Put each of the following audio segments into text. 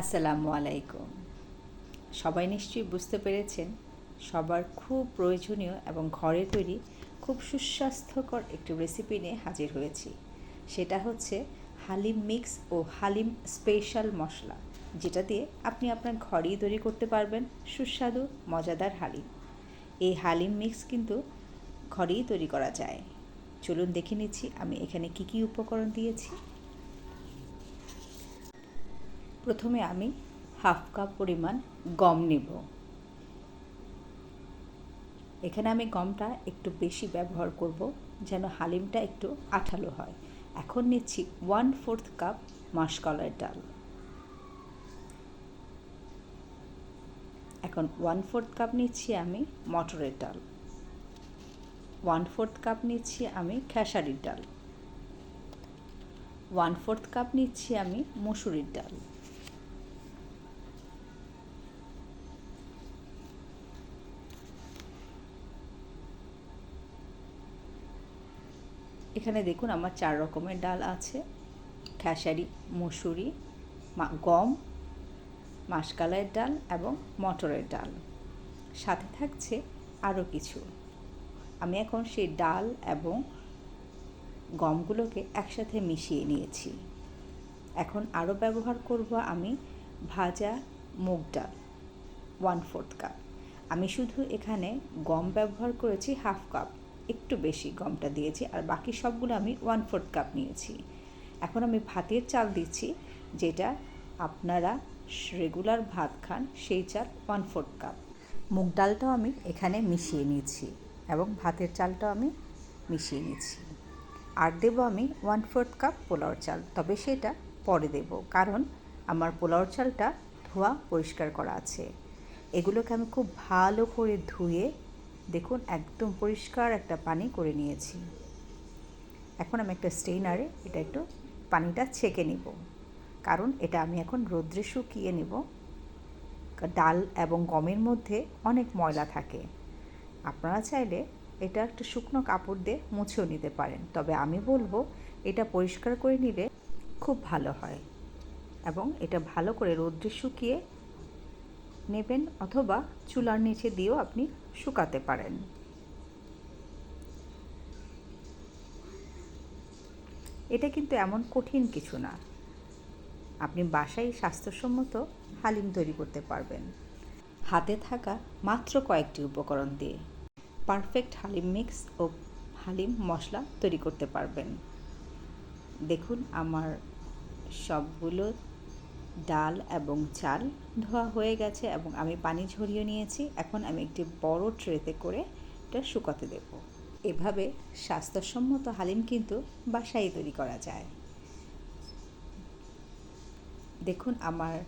আসসালামু আলাইকুম। সবাই নিশ্চয়ই বুঝতে পেরেছেন, সবার খুব প্রয়োজনীয় এবং ঘরে তৈরি খুব সুস্বাস্থ্যকর একটি রেসিপি নিয়ে হাজির হয়েছি। সেটা হচ্ছে হালিম মিক্স ও হালিম স্পেশাল মশলা, যেটা দিয়ে আপনি আপনার ঘরেই তৈরি করতে পারবেন সুস্বাদু, মজাদার হালিম। এই হালিম মিক্স কিন্তু ঘরেই তৈরি করা যায়। চলুন দেখে নিচ্ছি আমি এখানে কি কি উপকরণ দিয়েছি। প্রথমে আমি হাফ কাপ পরিমাণ গম নেব। এখানে আমি গমটা একটু বেশি ব্যবহার করব যেন হালিমটা একটু আঠালো হয়। এখন নিচ্ছি ওয়ান ফোর্থ কাপ মাসকলার ডাল। এখন ওয়ান ফোর্থ কাপ নিচ্ছি আমি মটরের ডাল। ওয়ান ফোর্থ কাপ নিচ্ছি আমি খেসারির ডাল। ওয়ান ফোর্থ কাপ নিচ্ছি আমি মসুরির ডাল। এখানে দেখুন আমার চার রকমের ডাল আছে। খেসারি, মসুরি গম, মাসকালাইয়ের ডাল এবং মটরের ডাল। সাথে থাকছে আরও কিছু। আমি এখন সেই ডাল এবং গমগুলোকে একসাথে মিশিয়ে নিয়েছি। এখন আরও ব্যবহার করব আমি ভাজা মুগ ডাল ওয়ান ফোর্থ কাপ আমি শুধু এখানে গম ব্যবহার করেছি হাফ কাপ একটু বেশি গমটা দিয়েছি আর বাকি সবগুলো আমি ওয়ান ফোর্থ কাপ নিয়েছি। এখন আমি ভাতের চাল দিচ্ছি, যেটা আপনারা রেগুলার ভাত খান, সেই চাল ওয়ান ফোর্থ কাপ মুগ ডালটাও আমি এখানে মিশিয়ে নিয়েছি এবং ভাতের চালটাও আমি মিশিয়ে নিয়েছি আর দেব আমি ওয়ান ফোর্থ কাপ পোলাওর চাল, তবে সেটা পরে দেব, কারণ আমার পোলাওর চালটা ধোয়া পরিষ্কার করা আছে। এগুলোকে আমি খুব ভালো করে ধুয়ে দেখুন, একদম পরিষ্কার একটা পানি করে নিয়েছি। এখন আমি একটা স্টেইনারে এটা একটু পানিটা ছেঁকে নিব। কারণ এটা আমি এখন রোদ্রে শুকিয়ে নেব। ডাল এবং গমের মধ্যে অনেক ময়লা থাকে। আপনারা চাইলে এটা একটা শুকনো কাপড় দিয়ে মুছেও নিতে পারেন। তবে আমি বলব, এটা পরিষ্কার করে নিলে খুব ভালো হয়। এবং এটা ভালো করে রোদ্রে শুকিয়ে নেবেন অথবা চুলার নিচে দিয়েও আপনি শুকাতে পারেন। এটা কিন্তু এমন কঠিন কিছু না। আপনি বাসায় স্বাস্থ্যসম্মত হালিম তৈরি করতে পারবেন। হাতে থাকা মাত্র কয়েকটি উপকরণ দিয়ে পারফেক্ট হালিম মিক্স ও হালিম মশলা তৈরি করতে পারবেন। দেখুন, আমার সবগুলো ডাল এবং চাল ধোয়া হয়ে গেছে এবং আমি পানি ঝরিয়ে নিয়েছি। এখন আমি একটি বড় ট্রেতে করে এটা শুকাতে দেব। এভাবে স্বাস্থ্যসম্মত হালিম কিন্তু বাসায় তৈরি করা যায়। দেখুন আমার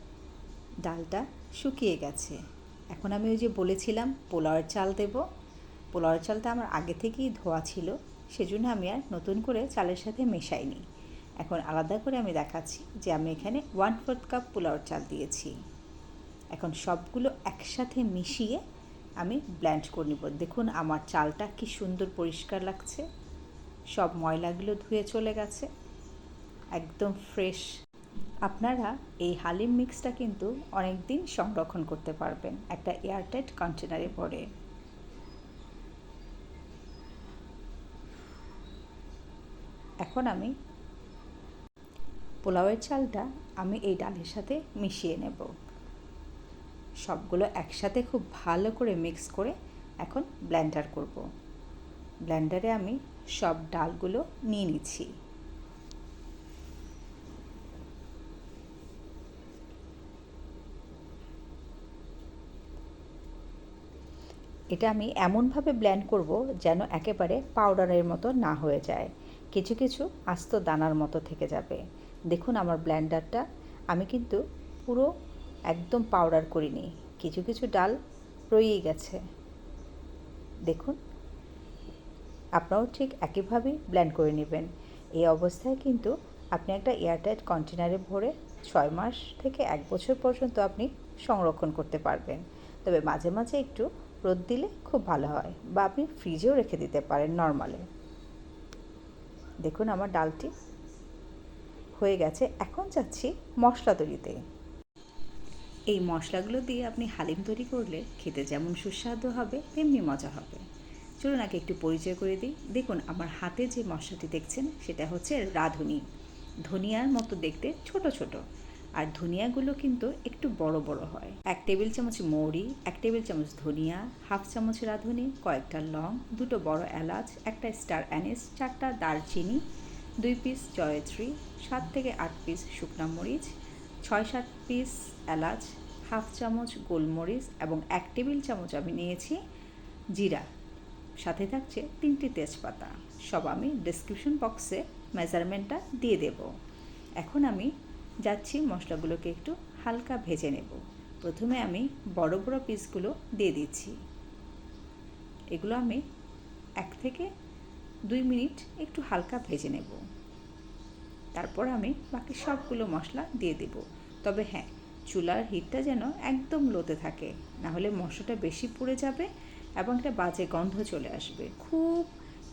ডালটা শুকিয়ে গেছে। এখন আমি ওই যে বলেছিলাম পোলাওয়ের চাল দেব। পোলাওয়ের চালটা আমার আগে থেকেই ধোয়া ছিল, সেজন্য আমি আর নতুন করে চালের সাথে মেশাইনি। এখন আলাদা করে আমি দেখাচ্ছি যে আমি এখানে ওয়ান ফোর্থ কাপ পোলাওর চাল দিয়েছি। এখন সবগুলো একসাথে মিশিয়ে আমি ব্ল্যান্ড করে নেব। দেখুন আমার চালটা কি সুন্দর পরিষ্কার লাগছে। সব ময়লাগুলো ধুয়ে চলে গেছে। একদম ফ্রেশ আপনারা এই হালিম মিক্সটা কিন্তু অনেক দিন সংরক্ষণ করতে পারবেন। একটা এয়ারটাইট কন্টেনারে পরে এখন আমি পোলাওয়ের চালটা আমি এই ডালের সাথে মিশিয়ে নেব। সবগুলো একসাথে খুব ভালো করে মিক্স করে এখন ব্ল্যান্ডার করব। ব্ল্যান্ডারে আমি সব ডালগুলো নিয়ে নিচ্ছি। এটা আমি এমনভাবে ব্ল্যান্ড করব যেন একেবারে পাউডারের মতো না হয়ে যায়। কিছু কিছু আস্ত দানার মতো থেকে যাবে। দেখুন আমার ব্ল্যান্ডারটা, আমি কিন্তু পুরো একদম পাউডার করিনি। কিছু কিছু ডাল রয়েই গেছে। দেখুন, আপনারাও ঠিক একইভাবেই ব্ল্যান্ড করে নেবেন। এই অবস্থায় কিন্তু আপনি একটা এয়ারটাইট কন্টেনারে ভরে ছয় মাস থেকে এক বছর পর্যন্ত আপনি সংরক্ষণ করতে পারবেন। তবে মাঝে মাঝে একটু রোদ দিলে খুব ভালো হয় বা আপনি ফ্রিজেও রেখে দিতে পারেন নর্মালে দেখুন আমার ডালটি। হয়ে গেছে, এখন যাচ্ছি মশলা তৈরিতে। এই মশলাগুলো দিয়ে আপনি হালিম তৈরি করলে খেতে যেমন সুস্বাদু হবে, তেমনি মজা হবে। চলুন আগে একটু পরিচয় করে দিই। দেখুন, আমার হাতে যে মশলাটি দেখছেন, সেটা হচ্ছে রাঁধুনি। ধনিয়ার মতো দেখতে ছোট ছোট। আর ধনিয়াগুলো কিন্তু একটু বড় বড় হয়। এক টেবিল চামচ মৌরি, এক টেবিল চামচ ধনিয়া, হাফ চামচ রাঁধুনি, কয়েকটা লং, দুটো বড় এলাচ, একটা স্টার অ্যানিস, চারটা দারচিনি দুই পিস জয়ত্রী, সাত থেকে আট পিস শুকনা মরিচ, ছয় সাত পিস এলাচ, হাফ চামচ গোলমরিচ এবং এক টেবিল চামচ আমি নিয়েছি জিরা। সাথে থাকছে তিনটি তেজপাতা। সব আমি ডিসক্রিপশন বক্সে মেজারমেন্টটা দিয়ে দেব। এখন আমি যাচ্ছি মশলাগুলোকে একটু হালকা ভেজে নেব। প্রথমে আমি বড় বড় পিসগুলো দিয়ে দিচ্ছি। এগুলো আমি এক থেকে দুই মিনিট একটু হালকা ভেজে নেব। তারপর আমি বাকি সবগুলো মশলা দিয়ে দেব। তবে হ্যাঁ চুলার হিটটা যেন একদম লোতে থাকে, না হলে মশলাটা বেশি পুড়ে যাবে এবং একটা বাজে গন্ধ চলে আসবে। খুব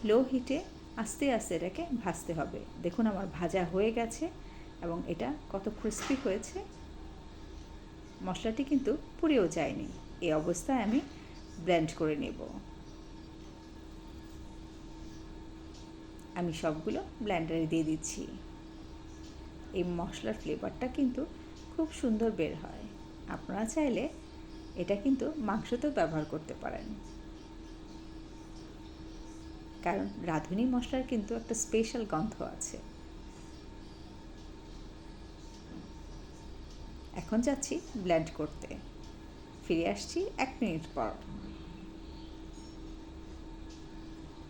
লো হিটে আস্তে আস্তে এটাকে ভাজতে হবে। দেখুন আমার ভাজা হয়ে গেছে এবং এটা কত ক্রিস্পি হয়েছে। মশলাটি কিন্তু পুড়েও যায়নি। এই অবস্থায় আমি ব্লেন্ড করে নেব। আমি সবগুলো ব্ল্যান্ডারে দিয়ে দিচ্ছি। এই মশলার ফ্লেভারটা কিন্তু খুব সুন্দর বের হয়। আপনারা চাইলে এটা কিন্তু মাংসতেও ব্যবহার করতে পারেন। কারণ রাঁধুনি মশলার কিন্তু একটা স্পেশাল গন্ধ আছে। এখন যাচ্ছি ব্ল্যান্ড করতে। ফিরে আসছি এক মিনিট পর।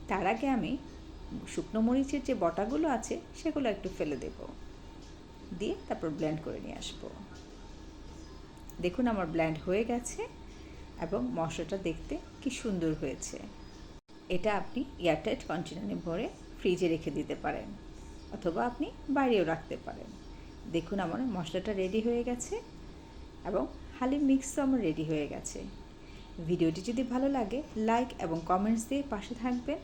তার আগে আমি শুকনো মরিচের যে বটাগুলো আছে, সেগুলো একটু ফেলে দেব। দিয়ে তারপর ব্ল্যান্ড করে নিয়ে আসব। দেখুন আমার ব্ল্যান্ড হয়ে গেছে এবং মশলাটা দেখতে কি সুন্দর হয়েছে। এটা আপনি এয়ারটাইট কন্টেনারে ভরে ফ্রিজে রেখে দিতে পারেন অথবা আপনি বাইরেও রাখতে পারেন। দেখুন আমার মশলাটা রেডি হয়ে গেছে এবং হালিম মিক্সও আমার রেডি হয়ে গেছে। ভিডিওটি যদি ভালো লাগে লাইক এবং কমেন্টস দিয়ে পাশে থাকবেন।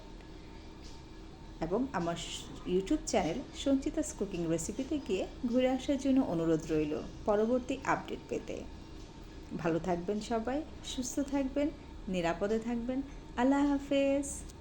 এবং আমার ইউটিউব চ্যানেল সঞ্চিতাস কুকিং রেসিপিতে গিয়ে ঘুরে আসার জন্য অনুরোধ রইল পরবর্তী আপডেট পেতে। ভালো থাকবেন সবাই, সুস্থ থাকবেন, নিরাপদে থাকবেন। আল্লাহ হাফেজ।